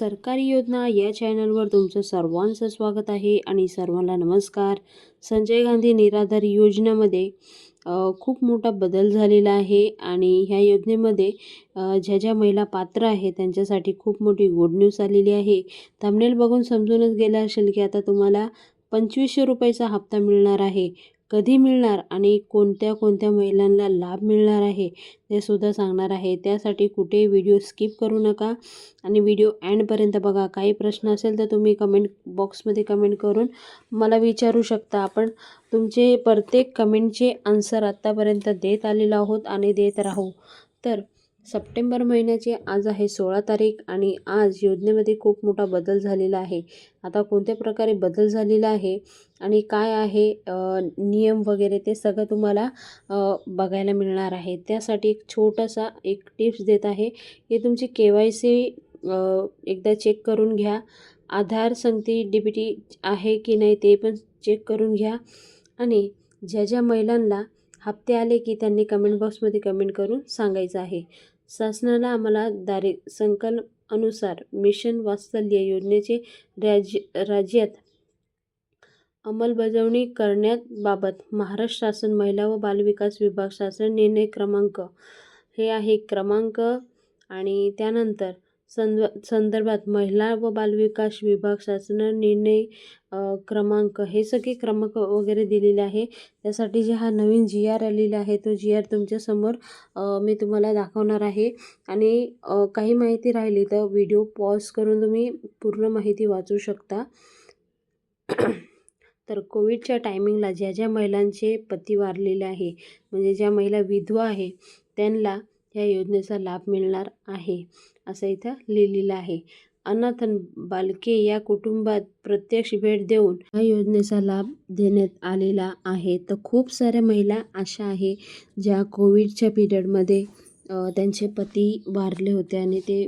सरकारी योजना या चॅनलवर तुमचं सर्वांचं स्वागत आहे आणि सर्वांना नमस्कार. संजय गांधी निराधार योजनेमध्ये खूप मोठा बदल झालेला आहे आणि ह्या योजनेमध्ये ज्या ज्या महिला पात्र आहे त्यांच्यासाठी खूप मोठी गुड न्यूज आलेली आहे. थंबनेल बघून समजूनच गेला असेल की आता तुम्हाला पंचवीसशे रुपयाचा हप्ता मिळणार आहे. कधी मिळणार आणि कोणत्या कोणत्या महिलांना लाभ मिळणार आहे ते सुद्धा सांगणार आहे. त्यासाठी कुठेही व्हिडिओ स्किप करू नका आणि व्हिडिओ एंडपर्यंत बघा. काही प्रश्न असेल तर तुम्ही कमेंट बॉक्समध्ये कमेंट करून मला विचारू शकता. आपण तुमचे प्रत्येक कमेंटचे आन्सर आत्तापर्यंत देत आलेलो आहोत आणि देत राहू. तर सप्टेंबर महिन्याची आज आहे सोळा तारीख आणि आज योजनेमध्ये खूप मोठा बदल झालेला आहे. आता कोणत्या प्रकारे बदल झालेला आहे आणि काय आहे नियम वगैरे ते सगळं तुम्हाला बघायला मिळणार आहे. त्यासाठी एक छोटासा एक टिप्स देत आहे की तुमची के वाय सी एकदा चेक करून घ्या. आधार संगती डी बी टी आहे की नाही ते पण चेक करून घ्या. आणि ज्या ज्या महिलांना हप्ते आले की त्यांनी कमेंट बॉक्समध्ये कमेंट करून सांगायचं आहे. शासनाला आम्हाला दारि संकल्प अनुसार मिशन वात्सल्य योजनेचे राज्य राज्यात अंमलबजावणी करण्याबाबत महाराष्ट्र शासन महिला व बालविकास विभाग शासन निर्णय क्रमांक हे आहे क्रमांक आणि त्यानंतर संद संदर्भात महिला व बालविकास विभाग शासन निर्णय क्रमांक हे सगळे क्रमांक वगैरे दिलेले आहे. त्यासाठी जे हा नवीन जी आर आलेला आहे तो जी आर तुमच्यासमोर मी तुम्हाला दाखवणार आहे. आणि काही माहिती राहिली तर व्हिडिओ पॉज करून तुम्ही पूर्ण माहिती वाचू शकता. तर कोविडच्या टायमिंगला ज्या ज्या महिलांचे पती वारलेले आहे म्हणजे ज्या महिला विधवा आहे त्यांना या योजनेचा लाभ मिळणार आहे असं इथं लिहिलेलं आहे. अनाथ बालके या कुटुंबात प्रत्यक्ष भेट देऊन या योजनेचा लाभ देण्यात आलेला आहे. तर खूप साऱ्या महिला अशा आहे ज्या कोविडच्या पिरियडमध्ये त्यांचे पती वारले होते आणि ते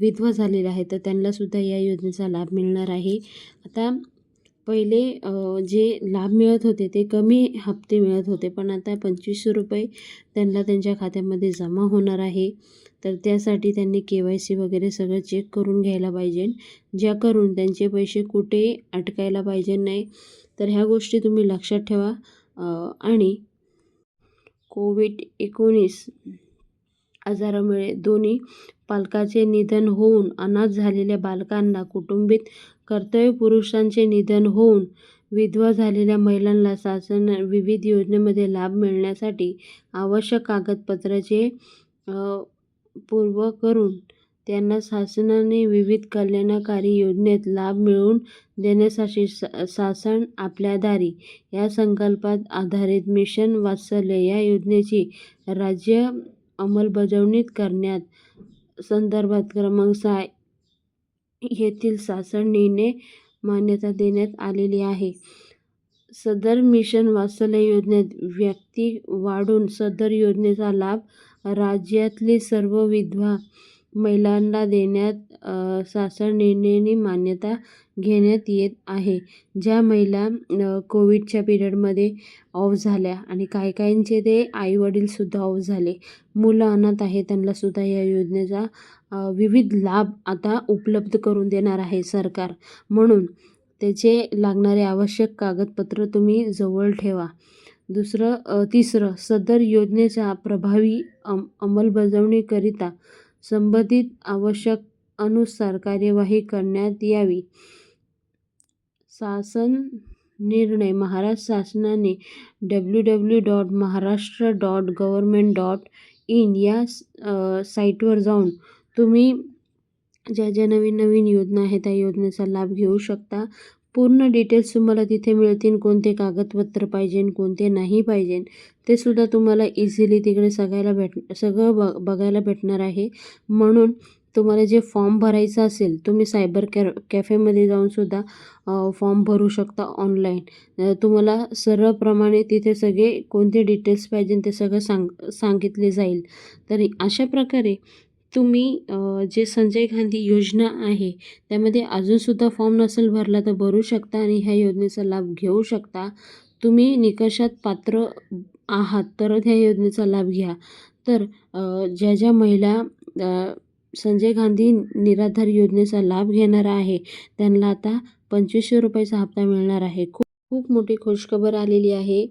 विधवा झालेले आहे तर त्यांनासुद्धा या योजनेचा लाभ मिळणार आहे. आता पहिले जे लाभ मिळत होते ते कमी हप्ते मिळत होते. पण आता पंचवीसशे रुपये त्यांना त्यांच्या खात्यामध्ये जमा होणार आहे. तर त्यासाठी त्यांनी के वाय सी वगैरे सगळं चेक करून घ्यायला पाहिजे. ज्या करून त्यांचे पैसे कुठे अटकायला पाहिजे नाही. तर ह्या गोष्टी तुम्ही लक्षात ठेवा. आणि कोविड एकोणीस आजारामुळे दोन्ही पालकाचे निधन होऊन अनाथ झालेल्या बालकांना कुटुंबित कर्तव्य पुरुषांचे निधन होऊन विधवा झालेल्या महिलांना शासन विविध योजनेमध्ये लाभ मिळण्यासाठी आवश्यक कागदपत्राचे पूर्व करून त्यांना शासनाने विविध कल्याणकारी योजनेत लाभ मिळवून देण्यासाठी सा शासन आपल्या दारी. या संकल्पात आधारित मिशन वात्सल्य या योजनेची राज्य अंमलबजावणी करण्यात संदर्भात क्रमांक सहा येथील सासणीने मान्यता देण्यात आलेली आहे. सदर मिशन वात्सल्य योजनेत व्यक्ती वाढून सदर योजनेचा लाभ राज्यातली सर्व विधवा महिलांना देण्यात अ, मान्यता घेण्यात येत आहे. ज्या महिला कोविडच्या पिरियडमध्ये ऑफ झाल्या आणि काही काहींचे ते आईवडीलसुद्धा ऑफ झाले. मुलं अनाथ आहे त्यांनासुद्धा या योजनेचा विविध लाभ आता उपलब्ध करून देणार आहे सरकार. म्हणून त्याचे लागणारे आवश्यक कागदपत्र तुम्ही जवळ ठेवा. दुसरं तिसरं सदर योजनेच्या प्रभावी अम अंमलबजावणीकरिता संबंधित आवश्यक अनुसार कार्यवाही करण्यात यावी. शासन निर्णय महाराष्ट्र शासनाने W W dot Maharashtra dot government dot in या साईटवर जाऊन तुम्ही ज्या ज्या नवीन नवीन योजना आहेत त्या योजनेचा लाभ घेऊ शकता. पूर्ण डिटेल्स तुम्हाला तिथे मिळतील कोणते कागदपत्र पाहिजे कोणते नाही पाहिजे. ते सुद्धा तुम्हाला इझिली तिकडे सगळ्याला भेट सगळं ब बघायला भेटणार आहे. म्हणून तुम्हाला जे फॉर्म भरायचं असेल तुम्ही सायबर कॅ कॅफेमध्ये जाऊनसुद्धा फॉर्म भरू शकता ऑनलाईन तुम्हाला सर्वप्रमाणे तिथे सगळे कोणते डिटेल्स पाहिजे ते सगळं सांग सांगितले जाईल. तर अशा प्रकारे तुम्ही जे संजय गांधी योजना आहे त्यामध्ये अजूनसुद्धा फॉर्म नसेल भरला तर भरू शकता आणि ह्या योजनेचा लाभ घेऊ शकता. तुम्ही निकषात पात्र आहात तरच ह्या योजनेचा लाभ घ्या. तर ज्या ज्या महिला संजय गांधी निराधार योजनेचा लाभ घेणार आहे त्यांना आता पंचवीसशे रुपयाचा हप्ता मिळणार आहे. खूप खूप मोठी खुशखबर आलेली आहे.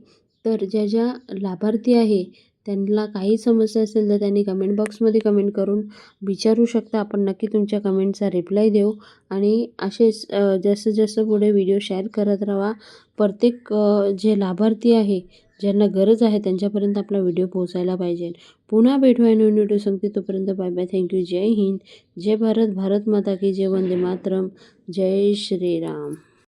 तर ज्या ज्या लाभार्थी आहे त्यांना काही समस्या असेल तर त्यांनी कमेंट बॉक्समध्ये कमेंट करून विचारू शकता. आपण नक्की तुमच्या कमेंटचा रिप्लाय देऊ. आणि असेच जसं जास्तीत जास्त पुढे व्हिडिओ शेअर करत राहा. प्रत्येक जे लाभार्थी आहे ज्यांना गरज आहे त्यांच्यापर्यंत आपला व्हिडिओ पोहोचायला पाहिजे. पुन्हा भेटूया नवीन व्हिडिओ सांगते तोपर्यंत बाय बाय थँक्यू जय हिंद. जय भारत. भारत माता की जय. वंदे मातरम. जय श्रीराम.